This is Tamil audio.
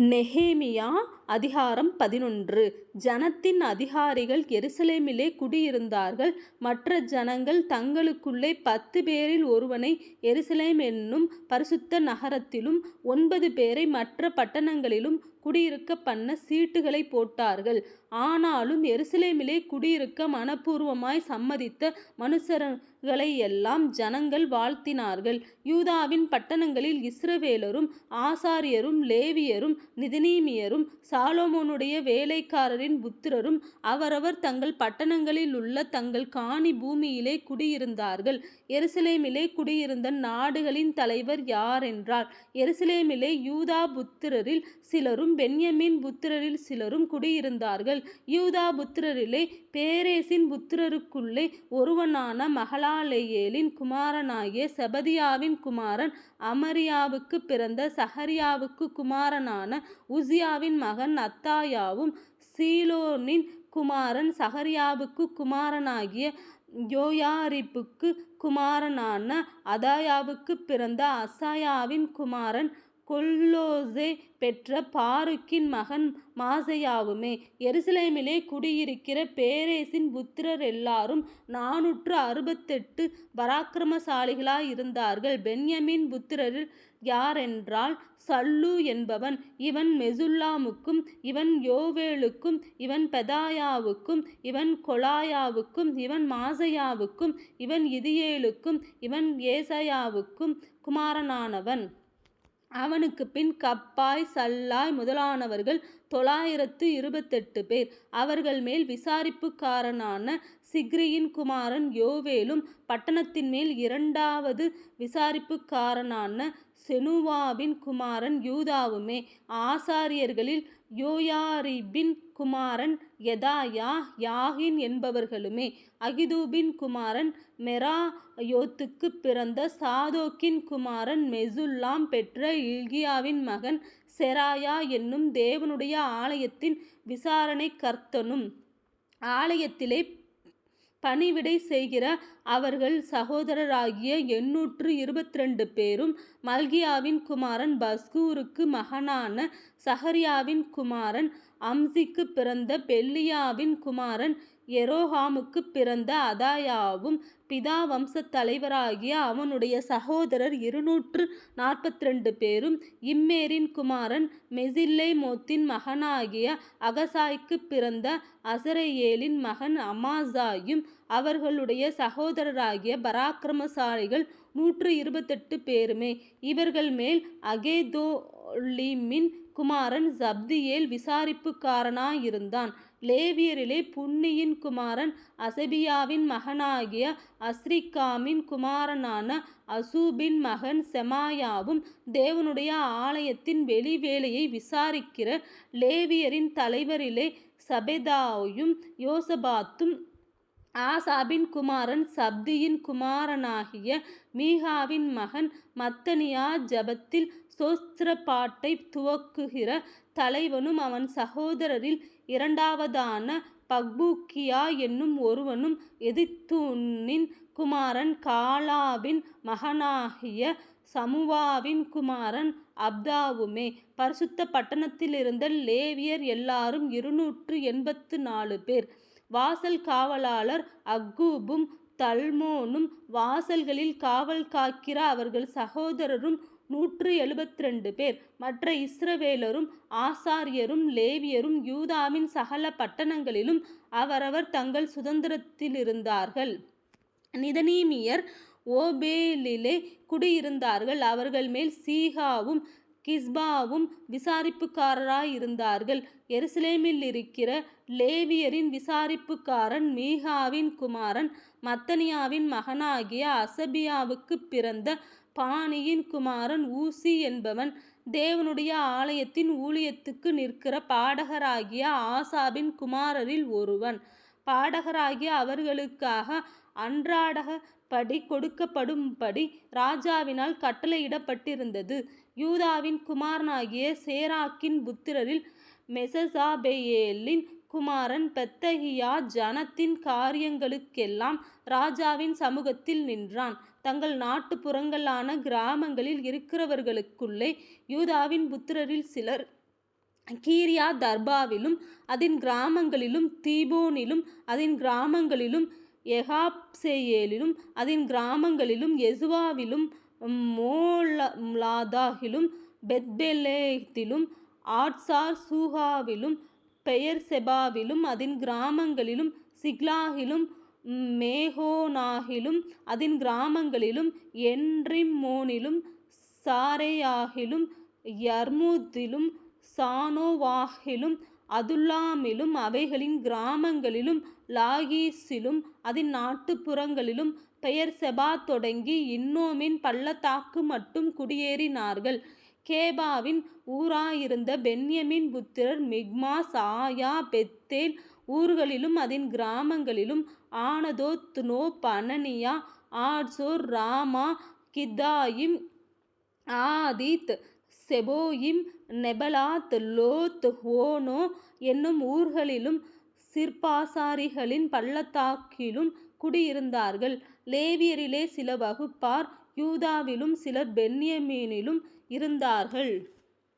नेहमिया அதிகாரம் பதினொன்று ஜனத்தின் அதிகாரிகள் எருசலேமிலே குடியிருந்தார்கள். மற்ற ஜனங்கள் தங்களுக்குள்ளே பத்து பேரில் ஒருவனை எருசலேம் என்னும் பரிசுத்த நகரத்திலும் ஒன்பது பேரை மற்ற பட்டணங்களிலும் குடியிருக்க பண்ண சீட்டுகளைப் போட்டார்கள். ஆனாலும் எருசலேமிலே குடியிருக்க மனப்பூர்வமாய் சம்மதித்த மனுஷர்களையெல்லாம் ஜனங்கள் வாழ்த்தினார்கள். யூதாவின் பட்டணங்களில் இஸ்ரவேலரும் ஆசாரியரும் லேவியரும் நிதனீமியரும் சாலோமோனுடைய வேலைக்காரரின் புத்திரரும் அவரவர் தங்கள் பட்டணங்களில் உள்ள தங்கள் காணி பூமியிலே குடியிருந்தார்கள். எருசலேமிலே குடியிருந்த நாடுகளின் தலைவர் யாரென்றால் எருசலேமிலே யூதா புத்திரரில் சிலரும் பென்யமீன் புத்திரரில் சிலரும் குடியிருந்தார்கள். யூதா புத்திரரிலே பேரேசின் புத்திரருக்குள்ளே ஒருவனான மகளாலேயேலின் குமாரனாகிய செபதியாவின் குமாரன் அமரியாவுக்குப் பிறந்த சஹரியாவுக்கு குமாரனான உசியாவின் மகன் அத்தாயாவும் சீலோனின் குமாரன் சகரியாவுக்குக் குமாரனாகிய யோயாரிப்புக்கு குமாரனான அதாயாவுக்குப் பிறந்த அசாயாவின் குமாரன் கொல்லோசே பெற்ற பாருக்கின் மகன் மாசையாகுமே எருசலேமிலே குடியிருக்கிற பேரேசின் புத்திரர் எல்லாரும் நானூற்று அறுபத்தெட்டு பராக்கிரமசாலிகளாயிருந்தார்கள். பென்யமின் புத்திரரில் யாரென்றால் சல்லு என்பவன் இவன் மெசுல்லாமுக்கும் இவன் யோவேலுக்கும் இவன் பெதாயாவுக்கும் இவன் கொலாயாவுக்கும் இவன் மாசையாவுக்கும் இவன் இதியேலுக்கும் இவன் ஏசையாவுக்கும் குமாரனானவன். அவனுக்குப்பின் கப்பாய் சல்லாய் முதலானவர்கள் தொள்ளாயிரத்து இருபத்தெட்டு பேர். அவர்கள் மேல் விசாரிப்புக்காரனான சிக்ரியின் குமாரன் யோவேலும் பட்டணத்தின் மேல் இரண்டாவது விசாரிப்புக்காரனான செனுவாவின் குமாரன் யூதாவுமே. ஆசாரியர்களில் யோயாரிபின் குமாரன் யதாயா யாகின் என்பவர்களுமே. அகிதூபின் குமாரன் மெராயோத்துக்கு பிறந்த சாதோக்கின் குமாரன் மெசுல்லாம் பெற்ற இல்கியாவின் மகன் செராயா என்னும் தேவனுடைய ஆலயத்தின் விசாரணை கர்த்தனும் ஆலயத்திலே பணிவிடை செய்கிற அவர்கள் சகோதரராகிய எண்ணூற்று இருபத்திரண்டு பேரும். மல்கியாவின் குமாரன் பஸ்கூருக்கு மகனான சஹரியாவின் குமாரன் அம்சிக்கு பிறந்த பெல்லியாவின் குமாரன் எரோகாமுக்குப் பிறந்த அதாயாவும் பிதா வம்சத் தலைவராகிய அவனுடைய சகோதரர் இருநூற்று நாற்பத்திரண்டு பேரும். இம்மேரின் குமாரன் மெசில்லேமோத்தின் மகனாகிய அகசாய்க்குப் பிறந்த அசரையேலின் மகன் அமாசாயும் அவர்களுடைய சகோதரராகிய பராக்கிரமசாலிகள் நூற்று இருபத்தெட்டு பேருமே. இவர்கள் மேல் அகேதோலிமின் குமாரன் சப்தியேல் விசாரிப்புக்காரனாயிருந்தான். லேவியரிலே புன்னியின் குமாரன் அசபியாவின் மகனாகிய அஸ்ரிகாமின் குமாரனான அசூபின் மகன் செமாயாவும் தேவனுடைய ஆலயத்தின் வெளி வேலையை விசாரிக்கிற லேவியரின் தலைவரிலே செபெதாயும் யோசபாத்தும். ஆசாபின் குமாரன் சப்தியின் குமாரனாகிய மீகாவின் மகன் மத்தனியா ஜெபத்தில் பாட்டை துவக்குகிற தலைவனும் அவன் சகோதரரில் இரண்டாவதான பக்பூக்கியா என்னும் ஒருவனும் எதுத்தூனின் குமாரன் காலாவின் மகனாகிய சமுவாவின் குமாரன் அப்தாவுமே. பரிசுத்த பட்டணத்திலிருந்த லேவியர் எல்லாரும் இருநூற்று எண்பத்து நாலு பேர். வாசல் காவலாளர் அக்கூபும் தல்மோனும் வாசல்களில் காவல் காக்கிற அவர்கள் சகோதரரும் நூற்று எழுபத்திரண்டு பேர். மற்ற இஸ்ரவேலரும் ஆசாரியரும் லேவியரும் யூதாவின் சகல பட்டணங்களிலும் அவரவர் தங்கள் சுதந்தரத்திலிருந்தார்கள். நிதனீமியர் ஓபேலிலே குடியிருந்தார்கள். அவர்கள் மேல் சீகாவும் கிஸ்பாவும் விசாரிப்புக்காரராயிருந்தார்கள். எருசலேமிலிருக்கிற லேவியரின் விசாரிப்புக்காரன் மீகாவின் குமாரன் மத்தனியாவின் மகனாகிய அசபியாவுக்குப் பிறந்த பாணியின் குமாரன் ஊசி என்பவன். தேவனுடைய ஆலயத்தின் ஊழியத்துக்கு நிற்கிற பாடகராகிய ஆசாபின் குமாரரில் ஒருவன். பாடகராகிய அவர்களுக்காக அன்றாடகப்படி கொடுக்கப்படும்படி ராஜாவினால் கட்டளையிடப்பட்டிருந்தது. யூதாவின் குமாரனாகிய சேராக்கின் புத்திரரில் மெசசாபேயேலின் குமாரன் பெத்தகியா ஜனத்தின் காரியங்களுக்கெல்லாம் ராஜாவின் சமூகத்தில் நின்றான். தங்கள் நாட்டுப்புறங்களான கிராமங்களில் இருக்கிறவர்களுக்குள்ளே யூதாவின் புத்திரரில் சிலர் கீரியா தர்பாவிலும் அதன் கிராமங்களிலும் தீபோனிலும் அதன் கிராமங்களிலும் எகாப்சேயேலிலும் அதன் கிராமங்களிலும் எசுவாவிலும் மோலாதாகிலும் பெத்பெலேத்திலும் சூஹாவிலும் பெயர் செபாவிலும் அதன் கிராமங்களிலும் சிக்லாகிலும் மேகோனாகிலும் அதன் கிராமங்களிலும் என்ரிம்மோனிலும் சாரேயாகிலும் யர்மூத்திலும் சானோவாகிலும் அதுல்லாமிலும் அவைகளின் கிராமங்களிலும் லாகீசிலும் அதன் நாட்டுப்புறங்களிலும் பெயர் செபா தொடங்கி இன்னோமின் பள்ளத்தாக்கு மட்டும் குடியேறினார்கள். கேபாவின் ஊராயிருந்த பென்யமின் புத்திரர் மிக்மாஸ் ஆயா பெத்தேல் ஊர்களிலும் அதன் கிராமங்களிலும் ஆனதோ Nob Ananiah Hazor Ramah Gittaim Hadid Zeboim Neballat Lod Ono என்னும் ஊர்களிலும் சிற்பாசாரிகளின் பள்ளத்தாக்கிலும் குடியிருந்தார்கள். லேவியரிலே சில வகுப்பார் யூதாவிலும் சிலர் பென்யமீனிலும் இருந்தார்கள்.